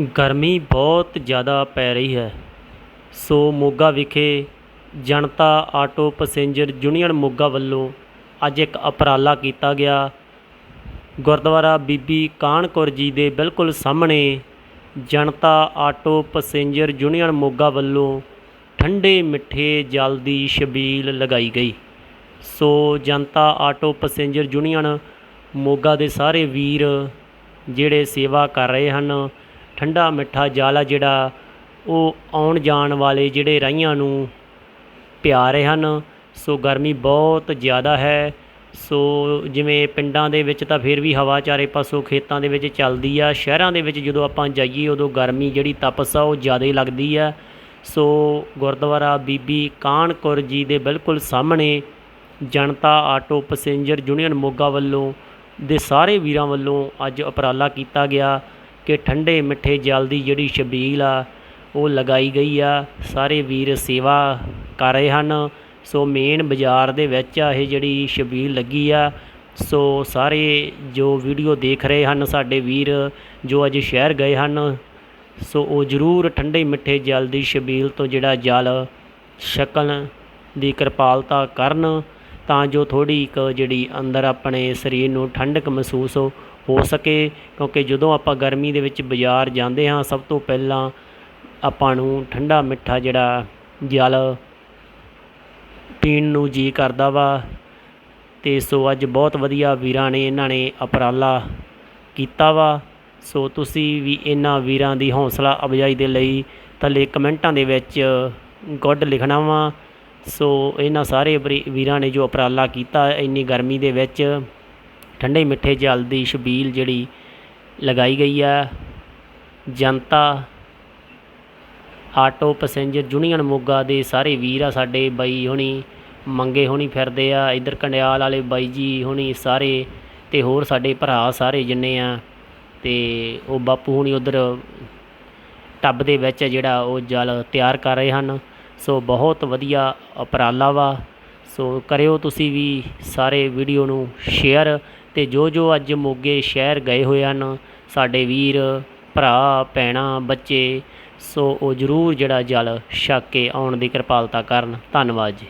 ਗਰਮੀ ਬਹੁਤ ਜ਼ਿਆਦਾ ਪੈ ਰਹੀ ਹੈ। ਸੋ ਮੋਗਾ ਵਿਖੇ Janata auto passenger union Moga ਵੱਲੋਂ ਅੱਜ ਇੱਕ ਉਪਰਾਲਾ ਕੀਤਾ ਗਿਆ। ਗੁਰਦੁਆਰਾ ਬੀਬੀ ਕਾਹਨ ਕੌਰ ਜੀ ਦੇ ਬਿਲਕੁਲ ਸਾਹਮਣੇ Janata auto passenger union Moga ਵੱਲੋਂ ਠੰਡੇ ਮਿੱਠੇ ਜਲ ਦੀ ਛਬੀਲ ਲਗਾਈ ਗਈ। ਸੋ Janata auto passenger union Moga ਦੇ ਸਾਰੇ ਵੀਰ ਜਿਹੜੇ ਸੇਵਾ ਕਰ ਰਹੇ ਹਨ ਠੰਡਾ ਮਿੱਠਾ ਜਲ ਆ ਜਿਹੜਾ ਉਹ ਆਉਣ ਜਾਣ ਵਾਲੇ ਜਿਹੜੇ ਰਾਹੀਆਂ ਨੂੰ ਪਿਆ ਰਹੇ ਹਨ। ਸੋ ਗਰਮੀ ਬਹੁਤ ਜ਼ਿਆਦਾ ਹੈ। ਸੋ ਜਿਵੇਂ ਪਿੰਡਾਂ ਦੇ ਵਿੱਚ ਤਾਂ ਫਿਰ ਵੀ ਹਵਾ ਚਾਰੇ ਪਾਸੋਂ ਖੇਤਾਂ ਦੇ ਵਿੱਚ ਚੱਲਦੀ ਆ। ਸ਼ਹਿਰਾਂ ਦੇ ਵਿੱਚ ਜਦੋਂ ਆਪਾਂ ਜਾਈਏ ਉਦੋਂ ਗਰਮੀ ਜਿਹੜੀ ਤਪਸ ਆ ਉਹ ਜ਼ਿਆਦਾ ਹੀ ਲੱਗਦੀ ਆ। ਸੋ ਗੁਰਦੁਆਰਾ ਬੀਬੀ ਕਾਹਨ ਕੌਰ ਜੀ ਦੇ ਬਿਲਕੁਲ ਸਾਹਮਣੇ Janata auto passenger union Moga ਵੱਲੋਂ ਦੇ ਸਾਰੇ ਵੀਰਾਂ ਵੱਲੋਂ ਅੱਜ ਉਪਰਾਲਾ ਕੀਤਾ ਗਿਆ। ਕਿ ਠੰਡੇ ਮਿੱਠੇ ਜਲ ਦੀ ਜਿਹੜੀ ਛਬੀਲ ਆ, ਉਹ ਲਗਾਈ ਗਈ ਆ। ਸਾਰੇ ਵੀਰ ਸੇਵਾ ਕਰ ਰਹੇ ਹਨ। ਸੋ ਮੇਨ ਬਾਜ਼ਾਰ ਦੇ ਵਿੱਚ ਆ ਇਹ ਜਿਹੜੀ ਛਬੀਲ ਲੱਗੀ ਆ। ਸੋ ਸਾਰੇ ਜੋ ਵੀਡੀਓ ਦੇਖ ਰਹੇ ਹਨ, ਸਾਡੇ ਵੀਰ ਜੋ ਅੱਜ ਸ਼ਹਿਰ ਗਏ ਹਨ, ਸੋ ਉਹ ਜ਼ਰੂਰ ਠੰਡੇ ਮਿੱਠੇ ਜਲ ਦੀ ਛਬੀਲ ਤੋਂ ਜਿਹੜਾ ਜਲ ਛਕਣ ਦੀ ਕਿਰਪਾਲਤਾ ਕਰਨ। ਤਾਂ ਜੋ ਥੋੜ੍ਹੀ ਕੁ ਜਿਹੜੀ ਅੰਦਰ ਆਪਣੇ ਸਰੀਰ ਨੂੰ ਠੰਡਕ ਮਹਿਸੂਸ ਹੋ ਹੋ ਸਕੇ, ਕਿਉਂਕਿ ਜਦੋਂ ਆਪਾਂ ਗਰਮੀ ਦੇ ਵਿੱਚ ਬਾਜ਼ਾਰ ਜਾਂਦੇ ਹਾਂ, ਸਭ ਤੋਂ ਪਹਿਲਾਂ ਆਪਾਂ ਨੂੰ ਠੰਡਾ ਮਿੱਠਾ ਜਿਹੜਾ ਜਲ ਪੀਣ ਨੂੰ ਜੀ ਕਰਦਾ ਵਾ। ਅਤੇ ਸੋ ਅੱਜ ਬਹੁਤ ਵਧੀਆ ਵੀਰਾਂ ਨੇ, ਇਹਨਾਂ ਨੇ ਉਪਰਾਲਾ ਕੀਤਾ ਵਾ। ਸੋ ਤੁਸੀਂ ਵੀ ਇਹਨਾਂ ਵੀਰਾਂ ਦੀ ਹੌਸਲਾ ਅਫਜ਼ਾਈ ਦੇ ਲਈ ਥੱਲੇ ਕਮੈਂਟਾਂ ਦੇ ਵਿੱਚ ਗੁੱਡ ਲਿਖਣਾ ਵਾ। ਸੋ ਇਹਨਾਂ ਸਾਰੇ ਵੀਰ- ਵੀਰਾਂ ਨੇ ਜੋ ਉਪਰਾਲਾ ਕੀਤਾ, ਇੰਨੀ ਗਰਮੀ ਦੇ ਵਿੱਚ ਠੰਡੇ ਮਿੱਠੇ ਜਲ ਦੀ ਛਬੀਲ ਜਿਹੜੀ ਲਗਾਈ ਗਈ ਆ। Janata, auto, passenger union Moga ਦੇ ਸਾਰੇ ਵੀਰ ਆ ਸਾਡੇ, ਬਾਈ ਹੁਣੀ ਮੰਗੇ ਹੁਣੀ ਫਿਰਦੇ ਆ। ਇਧਰ ਕੰਡਿਆਲ ਵਾਲੇ ਬਾਈ ਜੀ ਹੁਣੀ ਸਾਰੇ ਤੇ ਹੋਰ ਸਾਡੇ ਭਰਾ ਸਾਰੇ ਜਿੰਨੇ ਆ ਤੇ ਉਹ ਬਾਪੂ ਹੁਣੀ ਉਧਰ ਟੱਬ ਦੇ ਵਿੱਚ ਜਿਹੜਾ ਉਹ ਜਲ ਤਿਆਰ ਕਰ ਰਹੇ ਹਨ। ਸੋ ਬਹੁਤ ਵਧੀਆ ਉਪਰਾਲਾ ਵਾ। ਸੋ ਕਰਿਓ ਤੁਸੀਂ ਵੀ ਸਾਰੇ ਵੀਡੀਓ ਨੂੰ ਸ਼ੇਅਰ ਅਤੇ ਜੋ ਜੋ ਅੱਜ ਮੋਗੇ ਸ਼ਹਿਰ ਗਏ ਹੋਏ ਹਨ, ਸਾਡੇ ਵੀਰ, ਭਰਾ, ਭੈਣਾਂ, ਬੱਚੇ, ਸੋ ਉਹ ਜ਼ਰੂਰ ਜਿਹੜਾ ਜਲ ਛਕ ਕੇ ਆਉਣ ਦੀ ਕਿਰਪਾਲਤਾ ਕਰਨ। ਧੰਨਵਾਦ ਜੀ।